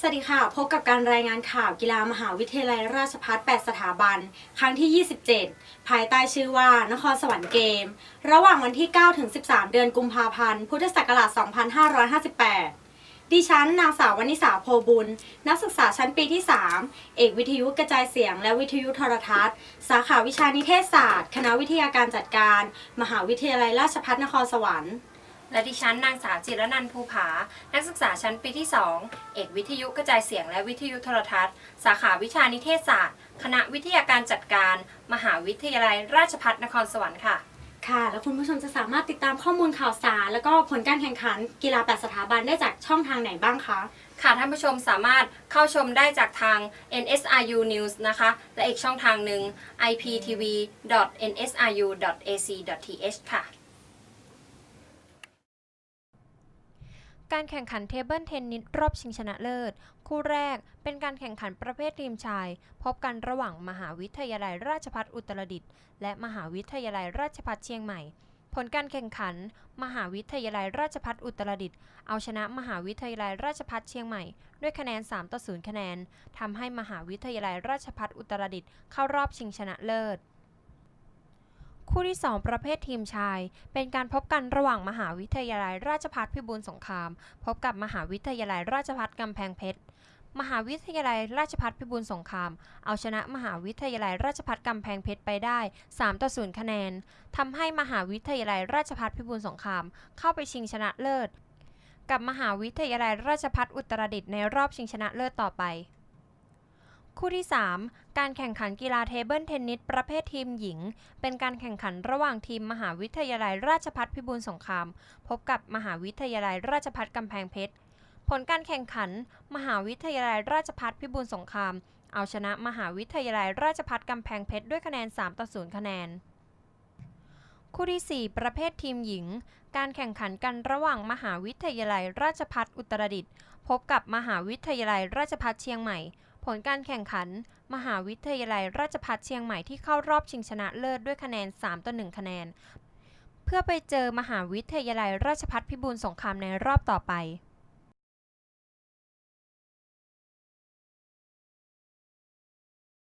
สวัสดีค่ะ พบกับการรายงานข่าวกีฬามหาวิทยาลัยราชภัฏ8สถาบัน ครั้งที่ 27 ภายใต้ชื่อว่านครสวรรค์เกม ระหว่างวันที่ 9 ถึง 13 เดือนกุมภาพันธ์ พุทธศักราช 2558 ดิฉัน นางสาววนิสาโพบุญ นักศึกษาชั้นปีที่ 3 เอกวิทยุกระจายเสียงและวิทยุโทรทัศน์ สาขาวิชานิเทศศาสตร์ คณะวิทยาการจัดการ มหาวิทยาลัยราชภัฏนครสวรรค์ และดิฉันนางสาวจิรนันท์ภูผา นักศึกษาชั้นปีที่ 2 เอกวิทยุกระจายเสียงและวิทยุโทรทัศน์ สาขาวิชานิเทศศาสตร์ คณะวิทยาการจัดการ มหาวิทยาลัยราชภัฏนครสวรรค์ค่ะ ค่ะ แล้วคุณผู้ชมจะสามารถติดตามข้อมูลข่าวสาร แล้วก็ผลการแข่งขันกีฬา8สถาบันได้จากช่องทางไหนบ้างคะ ค่ะท่านผู้ชมสามารถเข้าชมได้จากทาง NSRU News นะคะ และอีกช่องทางหนึ่ง iptv.nsru.ac.th ค่ะ การแข่งขันเทเบิลเทนนิสรอบชิงชนะเลิศ คู่แรกเป็นการแข่งขันประเภททีมชาย พบกันระหว่างมหาวิทยาลัยราชภัฏอุตรดิตถ์และมหาวิทยาลัยราชภัฏเชียงใหม่ ผลการแข่งขัน มหาวิทยาลัยราชภัฏอุตรดิตถ์เอาชนะมหาวิทยาลัยราชภัฏเชียงใหม่ ด้วยคะแนน 3 ต่อ 0 คะแนนทำให้มหาวิทยาลัยราชภัฏอุตรดิตถ์เข้ารอบชิงชนะเลิศ คู่ที่ 2 ประเภททีมชาย เป็นการพบกันระหว่างมหาวิทยาลัยราชภัฏพิบูลสงคราม พบกับมหาวิทยาลัยราชภัฏกำแพงเพชรมหาวิทยาลัยราชภัฏพิบูลสงคราม เอาชนะมหาวิทยาลัยราชภัฏกำแพงเพชรไปได้ 3 ต่อ 0 คะแนนทำให้มหาวิทยาลัยราชภัฏพิบูลสงคราม เข้าไปชิงชนะเลิศ กับมหาวิทยาลัยราชภัฏอุตรดิตถ์ในรอบชิงชนะเลิศต่อไป คู่ที่ 3 การแข่งขันกีฬาเทเบิลเทนนิสประเภททีมหญิง เป็นการแข่งขันระหว่างทีมมหาวิทยาลัยราชภัฏพิบูลสงคราม พบกับมหาวิทยาลัยราชภัฏกำแพงเพชร ผลการแข่งขัน มหาวิทยาลัยราชภัฏพิบูลสงคราม เอาชนะมหาวิทยาลัยราชภัฏกำแพงเพชรด้วยคะแนน 3 ต่อ 0 คะแนน คู่ที่ 4 ประเภททีมหญิง การแข่งขันกันระหว่างมหาวิทยาลัยราชภัฏอุตรดิตถ์พบกับมหาวิทยาลัยราชภัฏเชียงใหม่ ผลการแข่งขัน มหาวิทยาลัยราชภัฏเชียงใหม่ที่เข้ารอบชิงชนะเลิศด้วยคะแนน 3 ต่อ 1 คะแนน เพื่อไปเจอมหาวิทยาลัยราชภัฏพิบูลสงครามในรอบต่อไป